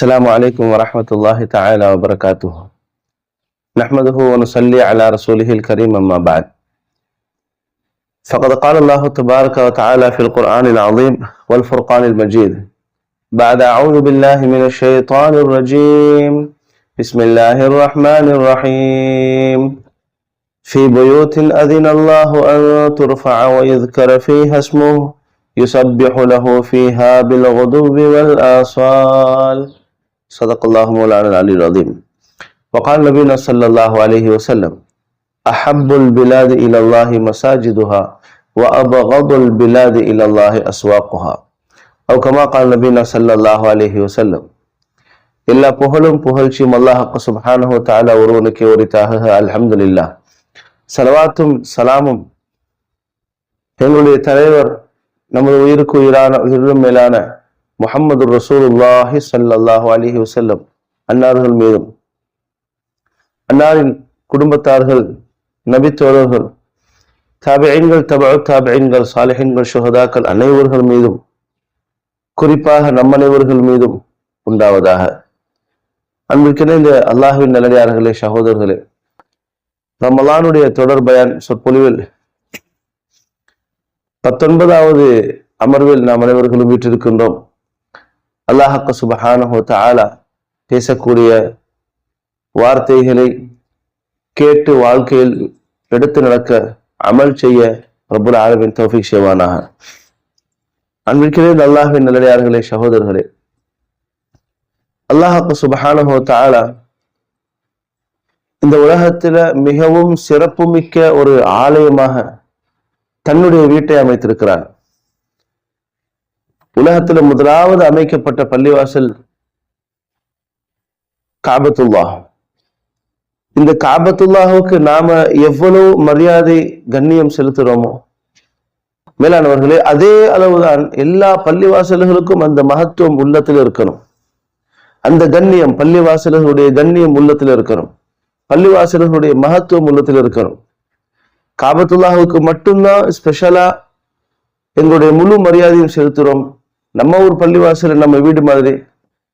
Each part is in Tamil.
السلام عليكم ورحمة الله تعالى وبركاته. نحمده ونصلي على رسوله الكريم أما بعد. فقد قال الله تبارك وتعالى في القرآن العظيم والفرقان المجيد. بعد أعوذ بالله من الشيطان الرجيم. بسم الله الرحمن الرحيم. في بيوت أذن الله أن ترفع ويذكر فيها اسمه. يسبح له فيها بالغدو والآصال. صدق الله مولانا العلي العظيم وقال نبينا صلى الله عليه وسلم أحب البلاد إلى الله مساجدها وأبغض البلاد إلى الله أسواقها أو كما قال نبينا صلى الله عليه وسلم எல்லா புகழும் புகழ்ச்சியும் அல்லாஹ் சுப்ஹானஹு தஆலா ஒருவனுக்கே உரித்தாக அல்ஹம்துலில்லாஹ் சலவாத்தும் சலாமும் எங்களுடைய தலைவர் நமது உயிருக்கு உயிரான உயிரிலும் மேலான முகமது ரசூலுல்லாஹி சல்லாஹு அலிஹி வசல்லம் அன்னார்கள் மீதும் அன்னாரின் குடும்பத்தார்கள் நபித்தோழர்கள் தாபியங்கள் தபு தாபியங்கள் சாலிஹன்கள் சுகதாக்கள் அனைவர்கள் மீதும் குறிப்பாக நம் அனைவர்கள் மீதும் உண்டாவதாக. அன்பிற்கென இந்த அல்லாஹுவின் நல்லடியார்களே சகோதரர்களே ரமலானுடைய தொடர் பயன் சொற்பொழிவில் பத்தொன்பதாவது அமர்வில் நாம் அனைவர்களும் வீட்டிருக்கின்றோம். அல்லாஹக்க சுபஹானஹு தஆலா பேசக்கூடிய வார்த்தைகளை கேட்டு வாழ்க்கையில் எடுத்து நடக்க அமல் செய்ய பிரபுல் ஆலமின் தௌஃபிக் செய்வானாக. அன்பிற்கிறே அல்லாஹின் நல்லடியார்களே சகோதரர்களே அல்லாஹக்கு சுபஹானஹோ தாலா இந்த உலகத்துல மிகவும் சிறப்புமிக்க ஒரு ஆலயமாக தன்னுடைய வீட்டை அமைத்திருக்கிறார். உலகத்துல முதலாவது அமைக்கப்பட்ட பள்ளிவாசல் காபத்துல்லா. இந்த காபத்துல்லாஹுக்கு நாம எவ்வளவு மரியாதை கண்ணியம் செலுத்துறோமோ? மேலானவர்களே அதே அளவுதான் எல்லா பள்ளிவாசல்களுக்கும் அந்த மகத்துவம் உள்ளத்தில் இருக்கணும். அந்த கண்ணியம் பள்ளிவாசல்களுடைய கண்ணியம் உள்ளத்தில் இருக்கணும். பள்ளிவாசல்களுடைய மகத்துவம் உள்ளத்தில் இருக்கணும். காபத்துல்லாஹுக்கு மட்டும்தான் ஸ்பெஷலா எங்களுடைய முழு மரியாதையும் செலுத்துறோம். நம்ம ஊர் பள்ளிவாசல் நம்ம வீடு மாதிரி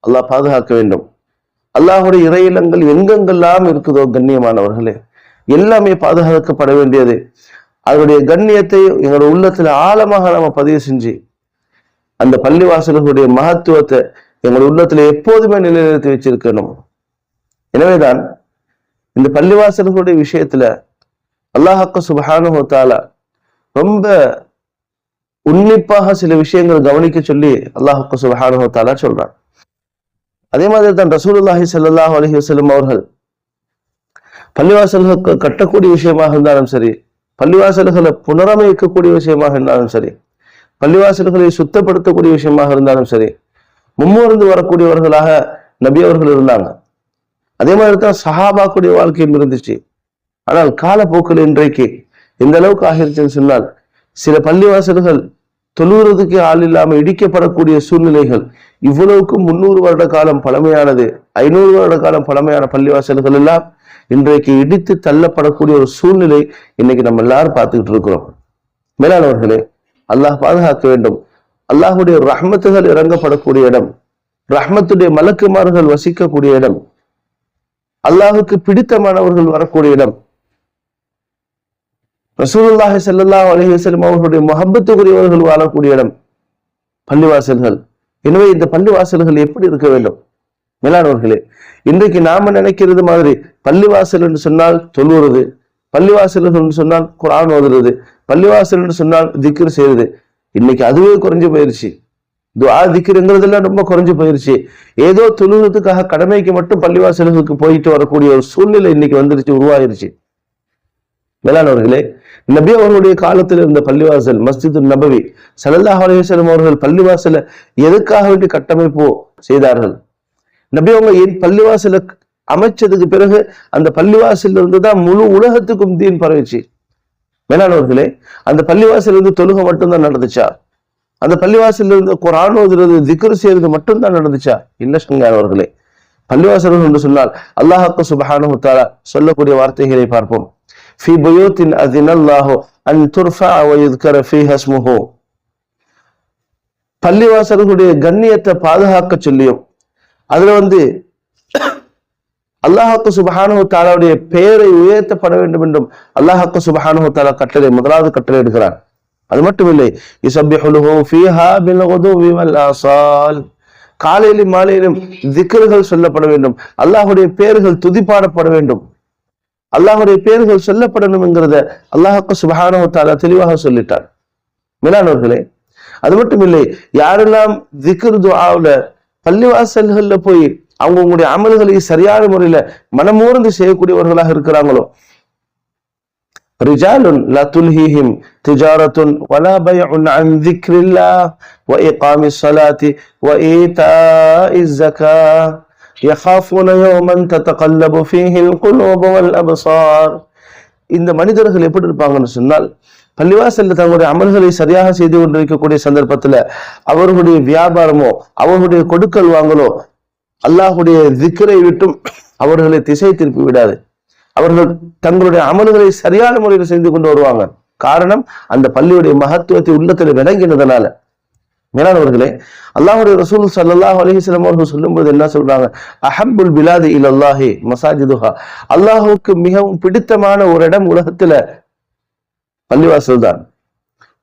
அல்லாஹ் பாதுகாக்க வேண்டும். அல்லாஹுடைய இறையிலங்கள் எங்கெங்கெல்லாம் இருக்குதோ கண்ணியமானவர்களே எல்லாமே பாதுகாக்கப்பட வேண்டியது. அதனுடைய கண்ணியத்தை எங்களுடைய உள்ளத்துல ஆழமாக நம்ம பதிவு செஞ்சு அந்த பள்ளிவாசல்களுடைய மகத்துவத்தை எங்களுடைய உள்ளத்துல எப்போதுமே நிலைநிறுத்தி வச்சிருக்கணும். எனவேதான் இந்த பள்ளிவாசல்களுடைய விஷயத்துல அல்லாஹாக்கு சுபஹானு தாலா ரொம்ப உன்னிப்பாக சில விஷயங்கள் கவனிக்க சொல்லி அல்லாஹுக்கு சுபஹானு சொல்றான். அதே மாதிரி தான் ரசூலுல்லாஹி சல்லாஹ் அலஹி வசலம் அவர்கள் பள்ளிவாசல்கள் கட்டக்கூடிய விஷயமாக இருந்தாலும் சரி பள்ளிவாசல்களை புனரமைக்கக்கூடிய விஷயமாக இருந்தாலும் சரி பள்ளிவாசல்களை சுத்தப்படுத்தக்கூடிய விஷயமாக இருந்தாலும் சரி மும்மூர்ந்து வரக்கூடியவர்களாக நபி அவர்கள் இருந்தாங்க. அதே மாதிரி தான் சஹாபாக்குடைய வாழ்க்கையும் இருந்துச்சு. ஆனால் காலப்போக்கில் இன்றைக்கு எந்த அளவுக்கு ஆகிருச்சுன்னு சொன்னால் சில பள்ளிவாசல்கள் தொழுகிறதுக்கு ஆள் இல்லாமல் இடிக்கப்படக்கூடிய சூழ்நிலைகள் இவ்வளவுக்கு முன்னூறு வருட காலம் பழமையானது ஐநூறு வருட காலம் பழமையான பள்ளிவாசல்கள் எல்லாம் இன்றைக்கு இடித்து தள்ளப்படக்கூடிய ஒரு சூழ்நிலை இன்னைக்கு நம்ம எல்லாரும் பார்த்துக்கிட்டு இருக்கிறோம். மேலானவர்களே அல்லாஹ் பாதுகாக்க வேண்டும். அல்லாஹுடைய ரஹ்மத்துகள் இறங்கப்படக்கூடிய இடம் ரஹ்மத்துடைய மலக்குமார்கள் வசிக்கக்கூடிய இடம் அல்லாஹுக்கு பிடித்தமானவர்கள் வரக்கூடிய இடம் ரசூலுல்லாஹி செல்லல்லா அலைஹி வஸல்லம் அவர்களுடைய முஹப்பத்துக்குரியவர்கள் வாழக்கூடிய இடம் பள்ளிவாசல்கள். எனவே இந்த பள்ளிவாசல்கள் எப்படி இருக்க வேண்டும்? மேலானவர்களே இன்றைக்கு நாம நினைக்கிறது மாதிரி பள்ளிவாசல் என்று சொன்னால் தொழுவுறது பள்ளிவாசல்கள் என்று சொன்னால் குரான் ஓதுறது பள்ளிவாசல் என்று சொன்னால் திக்ரு செய்யுது இன்னைக்கு அதுவே குறைஞ்சு போயிருச்சு. துவா திக்கிறங்கிறதெல்லாம் ரொம்ப குறைஞ்சு போயிருச்சு. ஏதோ தொழுகிறதுக்காக கடமைக்கு மட்டும் பள்ளிவாசல்களுக்கு போயிட்டு வரக்கூடிய ஒரு சூழ்நிலை இன்னைக்கு வந்துருச்சு உருவாயிருச்சு. மேலானவர்களே நபி அவர்களுடைய காலத்தில் இருந்த பள்ளிவாசல் மஸ்ஜிது நபவி சலல்லாஹ் அலிவசலம் அவர்கள் பள்ளிவாசல எதுக்காக வேண்டி கட்டமைப்பு செய்தார்கள்? நபி அவங்க என் பள்ளிவாசல அமைச்சதுக்கு பிறகு அந்த பள்ளிவாசல் இருந்து தான் முழு உலகத்துக்கும் தீன் பரவிச்சு? மேலானவர்களே அந்த பள்ளிவாசல் இருந்து தொழுகை மட்டும்தான் நடந்துச்சா? அந்த பள்ளிவாசல் இருந்து குரான் ஓதுறது திக்ரு செய்யறது மட்டும்தான் நடந்துச்சா? இல்ல சங்கானவர்களே பள்ளிவாசல் என்று சொன்னால் அல்லாஹாக்கு சுபஹானு தாலா சொல்லக்கூடிய வார்த்தைகளை பார்ப்போம். في بيوت أذن الله أن ترفع ويذكر فيها اسمه பள்ளிவாசல்களுடைய கண்ணியத்தை பாதுகாக்க சொல்லியும் அதுல வந்து அல்லாஹாக்கு சுபஹானு தாலாவுடைய பெயரை உயர்த்தப்பட வேண்டும் என்றும் அல்லாஹாக்கு சுபஹானு தாலா கட்டளை முதலாவது கட்டளை எடுக்கிறார் அது மட்டும் இல்லை இசப்பிஹுலுஹு ஃபீஹா பில் குதுவி வல் ஆசால் காலையிலும் மாலையிலும் திக்ருகள் சொல்லப்பட வேண்டும் அல்லாஹுடைய பெயர்கள் துதிப்பாடப்பட வேண்டும் அல்லாஹுடைய பெயர்கள் சொல்லப்படணுங்கிறத அல்லாஹுக்கு சுபஹானவத்தாலா தெளிவாக சொல்லிட்டார் மிலானவர்களே அது மட்டும் இல்லை யாரெல்லாம் திக்ரு துஆவில் பள்ளிவாசல்களில் போய் அவங்கவுங்களுடைய அமல்களை சரியான முறையில மனமூர்ந்து செய்யக்கூடியவர்களாக இருக்கிறாங்களோ? ரிஜாலுன் லா துல்ஹிஹிம் திஜாரத்துன் வலா பயஉன் அன் திக்ரில்லா வ இகாமி ஸலாத்தி வ யஹாஃபுன யோமன் தத்தகல்லபு ஃபீஹில் குலோபவல் அபசார் இந்த மனிதர்கள் எப்படி இருப்பாங்கன்னு சொன்னால் பள்ளிவாசலில் தங்களுடைய அமல்களை சரியாக செய்து கொண்டிருக்கக்கூடிய சந்தர்ப்பத்தில் அவர்களுடைய வியாபாரமோ அவர்களுடைய கொடுக்கல் வாங்கலோ அல்லாஹுடைய திக்கரை விட்டும் அவர்களை திசை திருப்பி விடாது. அவர்கள் தங்களுடைய அமல்களை சரியான முறையில் செய்து கொண்டு வருவாங்க. காரணம் அந்த பள்ளியுடைய மகத்துவத்தை உள்ளத்தில் விளங்கினதுனால. மேலானவர்களே அல்லாஹுடைய ரசூல் சல்லாஹ் அலிஹிஸ்லாம் அவர்கள் சொல்லும்போது என்ன சொல்றாங்க? அஹம்புல் பிலாது இல் அல்லாஹி மசாஜிதுஹா அல்லாஹுக்கு மிகவும் பிடித்தமான ஒரு இடம் உலகத்துல பள்ளிவாசல் தான்.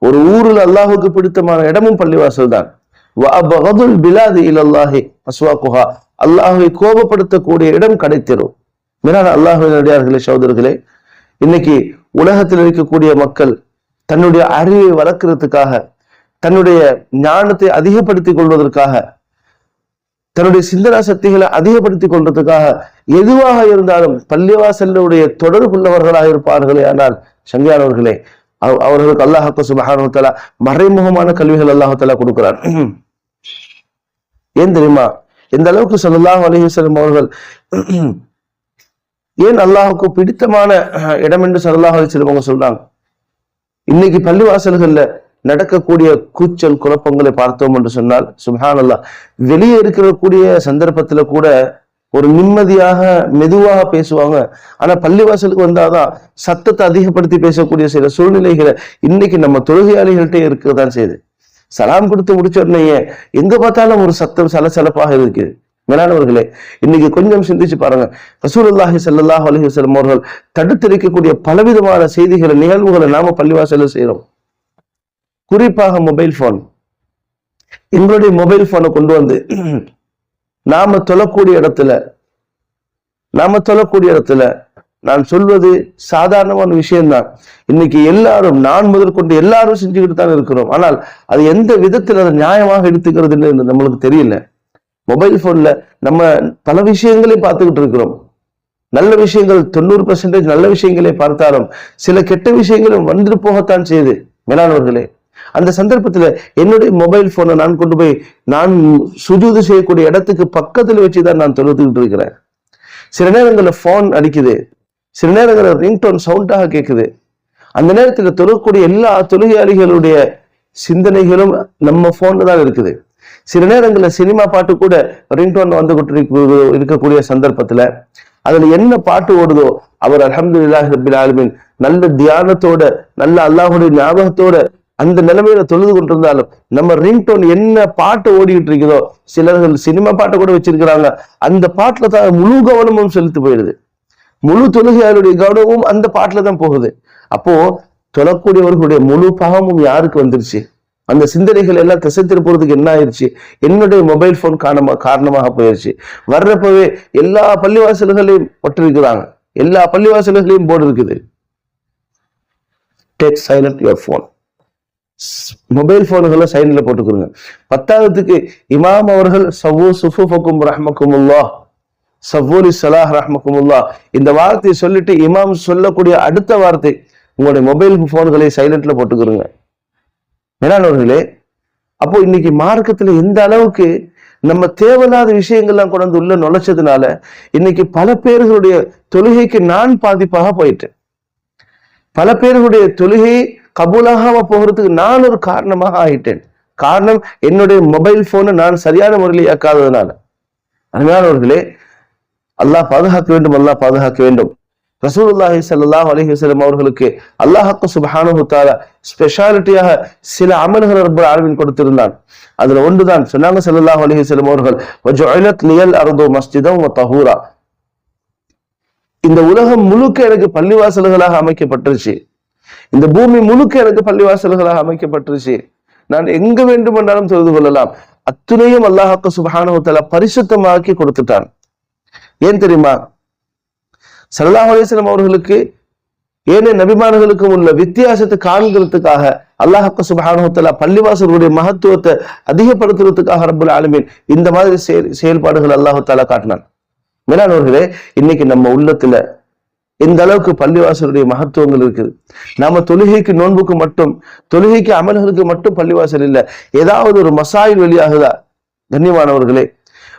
ஒரு ஊரில் அல்லாஹுக்கு பிடித்தமான இடமும் பள்ளிவாசல் தான். பிலாது இல் அல்லாஹி அஸ்வாக்குஹா அல்லாஹை கோபப்படுத்தக்கூடிய இடம் கிடைத்திரும். மேலான அல்லாஹுடைய சகோதரர்களே இன்னைக்கு உலகத்தில் இருக்கக்கூடிய மக்கள் தன்னுடைய அறிவை வளர்க்கறதுக்காக தன்னுடைய ஞானத்தை அதிகப்படுத்திக் கொள்வதற்காக தன்னுடைய சிந்தனா சக்திகளை அதிகப்படுத்திக் கொள்றதுக்காக எதுவாக இருந்தாலும் பள்ளிவாசலுடைய தொடர்புள்ளவர்களாக இருப்பார்களே ஆனால் சங்கியானவர்களே அவர்களுக்கு அல்லாஹாக்கு சுபஹானுத்தலா மறைமுகமான கல்விகள் அல்லாஹாலா கொடுக்கிறார் ஏன் தெரியுமா? எந்த அளவுக்கு சொல்லலாம் அலிஹசலம் அவர்கள் ஏன் அல்லாஹுக்கு பிடித்தமான இடம் என்று சல்லாஹ் அலிஸ்லம் சொல்றாங்க? இன்னைக்கு பள்ளிவாசல்கள்ல நடக்கக்கூடிய கூச்சல் குழப்பங்களை பார்த்தோம் என்று சொன்னால் சுஹான் அல்லா வெளியே இருக்கக்கூடிய சந்தர்ப்பத்துல கூட ஒரு நிம்மதியாக மெதுவாக பேசுவாங்க. ஆனா பள்ளிவாசலுக்கு வந்தாதான் சத்தத்தை அதிகப்படுத்தி பேசக்கூடிய சில சூழ்நிலைகளை இன்னைக்கு நம்ம தொழுகையாளிகள்கிட்ட இருக்கதான் செய்யுது. சலாம் கொடுத்து முடிச்ச உடனேயே எங்க பார்த்தாலும் ஒரு சத்தம் சலசலப்பாக இருக்குது மேலானவர்களே இன்னைக்கு கொஞ்சம் சிந்திச்சு பாருங்க. ரசூலுல்லாஹி சல்லாஹ் அலஹி வசலம் அவர்கள் தடுத்திருக்கக்கூடிய பலவிதமான செய்திகளை நிகழ்வுகளை நாம பள்ளிவாசல செய்யறோம் குறிப்பாக மொபைல் போன் எங்களுடைய மொபைல் போனை கொண்டு வந்து நாம தொழக்கூடிய இடத்துல நாம தொழக்கூடிய இடத்துல நான் சொல்வது சாதாரணமான விஷயம்தான். இன்னைக்கு எல்லாரும் நான் முதல் கொண்டு எல்லாரும் செஞ்சுக்கிட்டு தான் இருக்கிறோம். ஆனால் அது எந்த விதத்தில் அதை நியாயமாக எடுத்துக்கிறதுன்னு நம்மளுக்கு தெரியல. மொபைல் போன்ல நம்ம பல விஷயங்களை பார்த்துக்கிட்டு இருக்கிறோம். நல்ல விஷயங்கள் தொண்ணூறு பர்சன்டேஜ் நல்ல விஷயங்களை பார்த்தாலும் சில கெட்ட விஷயங்களும் வந்துட்டு போகத்தான் செய்யுது. மேலானவர்களே அந்த சந்தர்ப்பத்தில் என்னுடைய மொபைல் போனை நான் கொண்டு போய் நான் சுஜூது செய்யக்கூடிய இடத்துக்கு பக்கத்தில் வச்சு தான் நான் தொழுதுகிட்டு இருக்கிறேன். சில நேரங்களில் ஃபோன் அடிக்குது. சில நேரங்களில் ரிங்டோன் சவுண்டாக கேட்குது அந்த நேரத்தில் தொழக்கூடிய எல்லா தொழுகையாளிகளுடைய சிந்தனைகளும் நம்ம ஃபோனில் தான் இருக்குது. சில நேரங்களில் சினிமா பாட்டு கூட ரிங்டோன் வந்து இருக்கக்கூடிய சந்தர்ப்பத்தில். அதுல என்ன பாட்டு ஓடுதோ அவர் அலமது இல்லாஹ் ரபில் ஆலமின் நல்ல தியானத்தோட நல்ல அல்லாஹுடைய ஞாபகத்தோட அந்த நிலைமையில தொழுது கொண்டிருந்தாலும் நம்ம ரிங்டோன் என்ன பாட்டு ஓடிக்கிட்டு இருக்குதோ சிலர்கள் சினிமா பாட்டை கூட வச்சிருக்கிறாங்க. அந்த பாட்டுல தான் முழு கவனமும் செலுத்து போயிடுது. முழு தொழுகையாளருடைய கவனமும் அந்த பாட்டுல தான் போகுது. அப்போ தொழக்கூடியவர்களுடைய முழு பாகமும் யாருக்கு வந்துருச்சு? அந்த சிந்தனைகள் எல்லாம் திசை திருப்புறதுக்கு என்ன ஆயிடுச்சு என்னுடைய மொபைல் போன் காரணமா காரணமாக போயிடுச்சு வர்றப்பவே எல்லா பள்ளிவாசல்களையும் ஒட்டிருக்கிறாங்க. எல்லா பள்ளிவாசல்களையும் போர்டு இருக்குது. Take silent your phone mobile போன்களை சைன்ல போட்டுக்கிறோங்க பத்தாவதுக்கு இமாம் அவர்கள் சவ்வு சுஃபுஃபக்கும் ரஹ்மக்குமுல்லா சவ்வூரி சலாஹ் ரஹ்மக்குமுல்லா இந்த வார்த்தையை சொல்லிட்டு இமாம் சொல்லக்கூடிய அடுத்த வார்த்தை உங்களுடைய மொபைல் போன்களை சைலண்ட்ல போட்டுக்கிறோங்க மேலானவர்களே அப்போ இன்னைக்கு மார்க்கத்துல எந்த அளவுக்கு நம்ம தேவையில்லாத விஷயங்கள்லாம் கொண்டு உள்ள நுழைச்சதுனால இன்னைக்கு பல பேர்களுடைய தொழுகைக்கு நான் பாதிப்பாக போயிட்டேன் பல பேர்களுடைய தொழுகை கபூலாகாம போகிறதுக்கு நான் ஒரு காரணமாக ஆயிட்டேன். காரணம் என்னுடைய மொபைல் போனை நான் சரியான முறையில் இயக்காததுனால. அருமையானவர்களே அல்லாஹ் பாதுகாக்க வேண்டும் அல்லாஹ் பாதுகாக்க வேண்டும். ரசூல்லாஹி சல்லாஹ் அலைஹி அவர்களுக்கு அல்லாஹ் சுபஹானுத்தால ஸ்பெஷாலிட்டியாக சில அமல்கள் ரப்பல் ஆர்வின் கொடுத்திருந்தான். அதுல ஒன்றுதான் சொன்னாங்க சல்லாஹ் அலைஹி வஸல்லம் அவர்கள் வஜுஇலத் லியல் அருதோ மஸ்ஜிதம் தஹூரா. இந்த உலகம் முழுக்க எனக்கு பள்ளிவாசல்களாக அமைக்கப்பட்டுருச்சு. இந்த பூமி முழுக்க எனக்கு பள்ளிவாசல்களாக அமைக்கப்பட்டுருச்சு. நான் எங்க வேண்டுமென்றாலும் தொழுது கொள்ளலாம். அத்துணையும் அல்லாஹாக்கு சுபஹானஹு பரிசுத்தமாக்கி கொடுத்துட்டான். ஏன் தெரியுமா? சல்லாஹ் அலிஸ்லாம் அவர்களுக்கு ஏனைய நபிமான்களுக்கும் உள்ள வித்தியாசத்தை காண்கிறதுக்காக அல்லாஹாக்கு சுபஹானஹு தஆலா பள்ளிவாசலுடைய மகத்துவத்தை அதிகப்படுத்துறதுக்காக ரபுல் ஆலமீன் இந்த மாதிரி செயல் செயல்பாடுகள் அல்லாஹு தாலா காட்டினான். மேலானவர்களே இன்னைக்கு நம்ம உள்ளத்துல இந்த அளவுக்கு பள்ளிவாசலுடைய மகத்துவங்கள் இருக்குது. நாம தொழுகைக்கு நோன்புக்கு மட்டும் தொழுகைக்கு அமல்களுக்கு மட்டும் பள்ளிவாசல் இல்லை. ஏதாவது ஒரு மசாயில் வெளியாகுதா கண்ணியமானவர்களே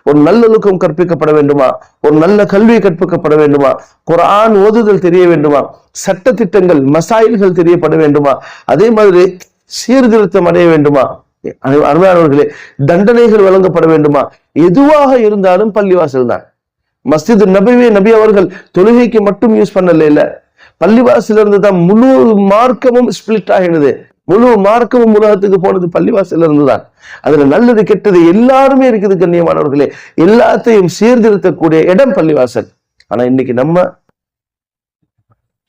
ஒரு நல்லொழுக்கம் கற்பிக்கப்பட வேண்டுமா? ஒரு நல்ல கல்வி கற்பிக்கப்பட வேண்டுமா? குரான் ஓதுதல் தெரிய வேண்டுமா? சட்ட திட்டங்கள் மசாயில்கள் தெரியப்பட வேண்டுமா? அதே மாதிரி சீர்திருத்தம் அடைய வேண்டுமா? அருமையானவர்களே தண்டனைகள் வழங்கப்பட வேண்டுமா? எதுவாக இருந்தாலும் பள்ளிவாசல் தான் மஸ்ஜித் நபிவே நபி அவர்கள் தொழுகைக்கு மட்டும் யூஸ் பண்ணல இல்ல. பள்ளிவாசல இருந்து தான் முழு மார்க்கமும் ஸ்பிளிட் ஆகினது. முழு மார்க்கமும் உலகத்துக்கு போனது பள்ளிவாசல இருந்து தான். அதுல நல்லது கெட்டது எல்லாருமே இருக்குது கண்ணியமானவர்களே. எல்லாத்தையும் சீர்திருத்தக்கூடிய இடம் பள்ளிவாசல். ஆனா இன்னைக்கு நம்ம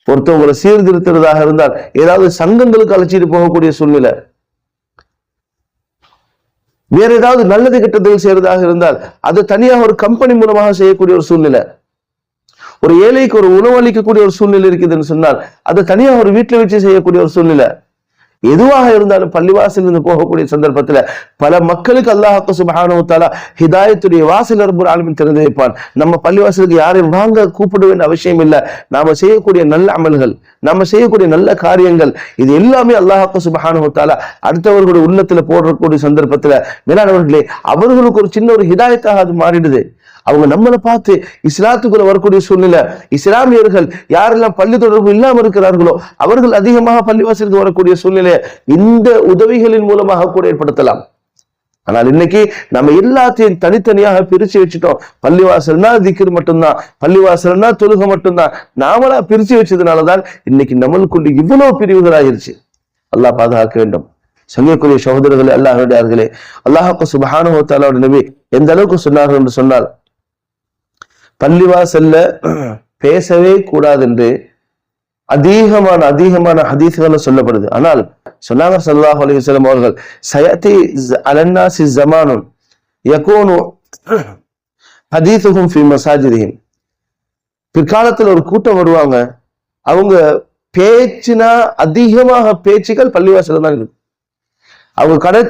ஒருத்தவங்களை சீர்திருத்துறதாக இருந்தால் ஏதாவது சங்கங்களுக்கு அழைச்சிட்டு போகக்கூடிய சூழ்நிலை. வேற ஏதாவது நல்லது கெட்டதுகள் செய்யறதாக இருந்தால் அது தனியாக ஒரு கம்பெனி மூலமாக செய்யக்கூடிய ஒரு சூழ்நிலை. ஒரு ஏழைக்கு ஒரு உணவு அளிக்கக்கூடிய ஒரு சூழ்நிலை இருக்குதுன்னு சொன்னால் அது தனியாக ஒரு வீட்டில் வச்சு செய்யக்கூடிய ஒரு சூழ்நிலை. எதுவாக இருந்தாலும் பள்ளிவாசல் இருந்து போகக்கூடிய சந்தர்ப்பத்துல பல மக்களுக்கு அல்லாஹாக்கு சுபஹானஹு ஹிதாயத்துடைய வாசல் ரப்பல் ஆலமீன் திறந்து வைப்பான். நம்ம பள்ளிவாசலுக்கு யாரையும் வாங்க கூப்பிட வேண்டிய அவசியம் இல்லை. நாம செய்யக்கூடிய நல்ல அமல்கள் நாம செய்யக்கூடிய நல்ல காரியங்கள் இது எல்லாமே அல்லாஹாக்கு சுபஹானஹு அடுத்தவர்களுடைய உள்ளத்துல போடக்கூடிய சந்தர்ப்பத்துல. மேலானவர்களே அவர்களுக்கு ஒரு சின்ன ஒரு ஹிதாயத்தாக அது மாறிடுது. அவங்க நம்மளை பார்த்து இஸ்லாத்துக்குள்ள வரக்கூடிய சூழ்நிலை இஸ்லாமியர்கள் யாரெல்லாம் பள்ளி தொடர்பு இல்லாமல் இருக்கிறார்களோ அவர்கள் அதிகமாக பள்ளிவாசலுக்கு வரக்கூடிய சூழ்நிலையை இந்த உதவிகளின் மூலமாக கூட ஏற்படுத்தலாம். ஆனால் இன்னைக்கு நம்ம எல்லாத்தையும் தனித்தனியாக பிரிச்சு வச்சுட்டோம். பள்ளிவாசல்னா திக்கிர் மட்டும்தான் பள்ளிவாசல்னா தொழுக மட்டும்தான். நாமளா பிரிச்சு வச்சதுனாலதான் இன்னைக்கு நம்மளுக்குள்ள இவ்வளவு பிரிவுகளாயிருச்சு. அல்லாஹ் பாதுகாக்க வேண்டும். சங்கக்கூடிய சகோதரர்களே அல்லாஹ் அல்லாஹாக்கு சுபஹானுஹு தஆலாவுடைய நபி எந்த அளவுக்கு சொன்னார்கள் என்று சொன்னால் பள்ளிவாசல்ல பேசவே கூடாது என்று அதிகமான அதிகமான ஹதீஸ்கள் சொல்லப்படுது. ஆனால் சொன்னாங்க சல்லாஹ் அலி வஸல்லம் அவர்கள் சயதி அலன்னாசி ஜமானுன் யகோனு ஹதீசுகும் ஃபி மசாஜிதிஹிம் பிற்காலத்தில் ஒரு கூட்டம் வருவாங்க. அவங்க பேச்சுனா அதிகமாக பேச்சுகள் பள்ளிவாசல தான் இருக்கு. அவங்க கடை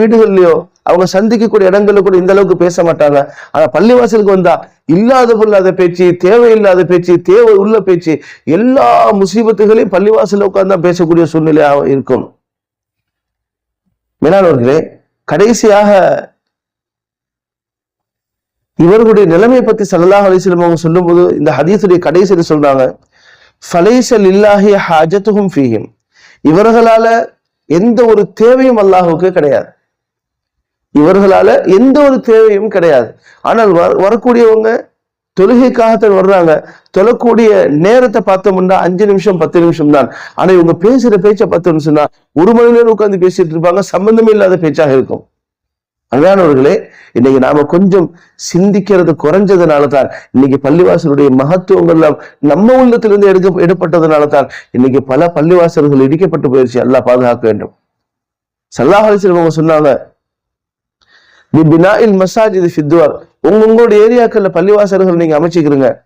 வீடுகள்லையோ அவங்க சந்திக்கக்கூடிய இடங்களில் கூட இந்த அளவுக்கு பேச மாட்டாங்க. ஆனா பள்ளிவாசலுக்கு வந்தா இல்லாத பொருளாத பேச்சு தேவையில்லாத பேச்சு தேவை உள்ள பேச்சு எல்லா முசீபத்துகளையும் பள்ளிவாசல உட்கார்ந்தா பேசக்கூடிய சூழ்நிலையாக இருக்கும். மேலானவர்களே கடைசியாக இவர்களுடைய நிலைமை பத்தி சல்லாஹ் அலைஹி அவங்க சொல்லும்போது இந்த ஹதீஸுடைய கடைசியில் சொல்றாங்க ஃபலைசல் இல்லாஹி ஹாஜத்துஹும் ஃபீஹிம். இவர்களால எந்த ஒரு தேவையும் அல்லாஹுக்கு கிடையாது. இவர்களால எந்த ஒரு தேவையும் கிடையாது. ஆனால் வர- வரக்கூடியவங்க தொழுகைக்காகத்தான் வர்றாங்க. தொழக்கூடிய நேரத்தை பார்த்தோம்னா அஞ்சு நிமிஷம் பத்து நிமிஷம் தான். ஆனா இவங்க பேசுற பேச்சை பத்து நிமிஷம் தான் ஒரு மணி நேரம் உட்காந்து பேசிட்டு இருப்பாங்க. சம்பந்தமே இல்லாத பேச்சாக இருக்கும். அன்பானவர்களே இன்னைக்கு நாம கொஞ்சம் சிந்திக்கிறது குறைஞ்சதுனால தான் இன்னைக்கு பள்ளிவாசலுடைய மகத்துவங்கள்லாம் நம்ம உள்ளத்திலிருந்து எடுக்க எடுப்பட்டதுனால தான் இன்னைக்கு பல பள்ளிவாசல்கள் இடிக்கப்பட்டு போயிருச்சு. எல்லாம் பாதுகாக்க வேண்டும். சல்லாஹ் அவங்க சொன்னாங்க பினாயில் மசாஜித் ஃபித்வார் உங்க உங்களோட ஏரியாக்கள்ல பள்ளிவாசல்கள் நீங்க அமைச்சிக்கிறீங்க.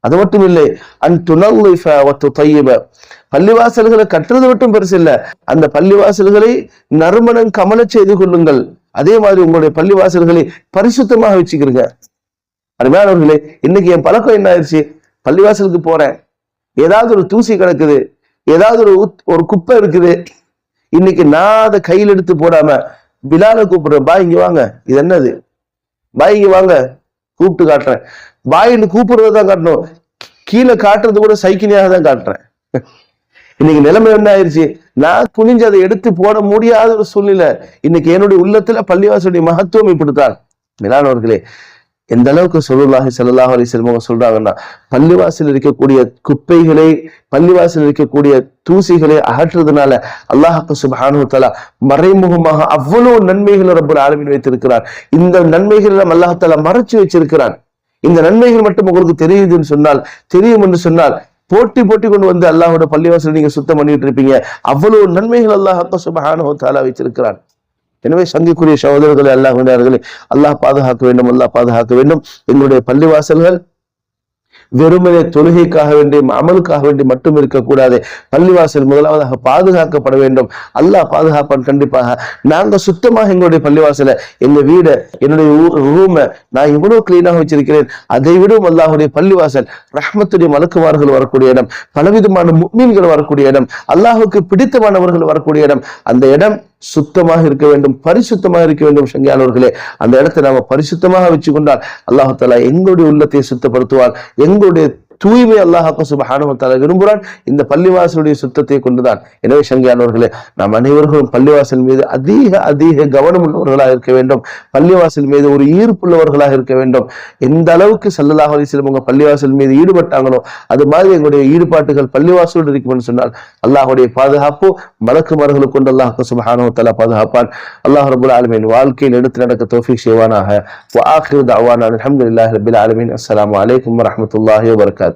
அது மட்டும் இல்லை அன் துணல்லிஃப வத்து பள்ளிவாசல்களை கட்டுறது மட்டும் பெருசு இல்லை. அந்த பள்ளிவாசல்களை நறுமணம் கமல செய்து கொள்ளுங்கள். அதே மாதிரி உங்களுடைய பள்ளிவாசல்களை பரிசுத்தமாக வச்சுக்கிறீங்க. அருமையானவர்களே இன்னைக்கு என் பழக்கம் என்ன ஆயிடுச்சு? பள்ளிவாசலுக்கு போறேன். ஏதாவது ஒரு தூசி கிடக்குது. ஏதாவது ஒரு ஒரு குப்பை இருக்குது. இன்னைக்கு நான் அதை கையில் எடுத்து போடாம பிலாலை கூப்பிடுறேன். பாய் இங்க வாங்க. இது என்னது? பாய் இங்க வாங்க. கூப்பிட்டு காட்டுறேன். பாயின்னு கூப்பிடுறது தான் காட்டணும். கீழே காட்டுறது கூட சைக்கிளியாக தான் காட்டுறேன். இன்னைக்கு நிலைமை என்ன ஆயிருச்சு? நான் குனிஞ்சு அதை எடுத்து போட முடியாத ஒரு சூழ்நிலை. இன்னைக்கு என்னுடைய உள்ளத்துல பள்ளிவாசனுடைய மகத்துவம் இப்படித்தான். மிலானவர்களே எந்த அளவுக்கு சொல்லுல்லாஹி ஸல்லல்லாஹு அலி செல்வங்க சொல்றாங்கன்னா பள்ளிவாசல் இருக்கக்கூடிய குப்பைகளை பள்ளிவாசல் இருக்கக்கூடிய தூசிகளை அகற்றுறதுனால அல்லாஹாக்கு சுபானு தலா மறைமுகமாக அவ்வளவு நன்மைகளை ரொம்ப ஆலமீன் வைத்திருக்கிறார். இந்த நன்மைகளை நம்ம அல்லாஹ் தஆலா மறைச்சு வச்சிருக்கிறான். இந்த நன்மைகள் மட்டும் உங்களுக்கு தெரியுதுன்னு சொன்னால் தெரியும் என்று சொன்னால் போட்டி போட்டி கொண்டு வந்து அல்லாஹோட பள்ளிவாசல் நீங்க சுத்தம் பண்ணிட்டு இருப்பீங்க. அவ்வளவு நன்மைகள் அல்லாஹ் சுபஹானு தாலா வச்சிருக்கிறான் எனவே சங்கிக்குரிய சகோதரர்களை அல்லாஹ் வேண்டார்களே அல்லாஹ் பாதுகாக்க வேண்டும் அல்லாஹ் பாதுகாக்க வேண்டும். எங்களுடைய பள்ளிவாசல்கள் வெறுமனே தொழுகைக்காக வேண்டி அமலுக்காக வேண்டி மட்டும் இருக்கக்கூடாது. பள்ளிவாசல் முதலாவதாக பாதுகாக்கப்பட வேண்டும். அல்லாஹ் பாதுகாப்பான் கண்டிப்பாக. நாங்க சுத்தமாக எங்களுடைய பள்ளிவாசலை எங்க வீடை என்னுடைய ரூமை நான் இவ்வளவு கிளீனாக வச்சிருக்கிறேன். அதை விடவும் அல்லாஹுடைய பள்ளிவாசல் ரஹ்மத்துடைய மலக்குமார்கள் வரக்கூடிய இடம் பலவிதமான மீன்கள் வரக்கூடிய இடம் அல்லாஹுக்கு பிடித்தமானவர்கள் வரக்கூடிய இடம் அந்த இடம் சுத்தமாக இருக்க வேண்டும் பரிசுத்தமாக இருக்க வேண்டும் சங்கியானவர்களே அந்த இடத்தை நாம பரிசுத்தமாக வச்சு கொண்டால் எங்களுடைய உள்ளத்தை சுத்தப்படுத்துவார் எங்களுடைய தூய்மை அல்லாஹாக்கு சுபஹானுவத்தால விரும்புகிறான் இந்த பள்ளிவாசலுடைய சுத்தத்தை கொண்டுதான் எனவே சங்கியானவர்களே நாம் அனைவர்களும் பள்ளிவாசல் மீது அதிக அதிக கவனம் உள்ளவர்களாக இருக்க வேண்டும் பள்ளிவாசல் மீது ஒரு ஈர்ப்புள்ளவர்களாக இருக்க வேண்டும் எந்த அளவுக்கு சல்லல்லாஹு அலைஹி வஸல்லம் உங்க பள்ளிவாசல் மீது ஈடுபட்டாங்களோ அது மாதிரி எங்களுடைய ஈடுபாட்டுகள் பள்ளிவாசலோடு இருக்கும்னு சொன்னால் அல்லாஹுடைய பாதுகாப்பு மலக்குமார்களுக்கு கொண்டு அல்லாஹ் சுபஹானுவத்தால பாதுகாப்பான் அல்லாஹ் ரபுல் ஆலமீன் வாழ்க்கையில் எடுத்து நடக்க தௌஃபீக் செய்வானாக وآخر دعوانا الحمد لله رب العالمين السلام عليكم ورحمة الله وبركاته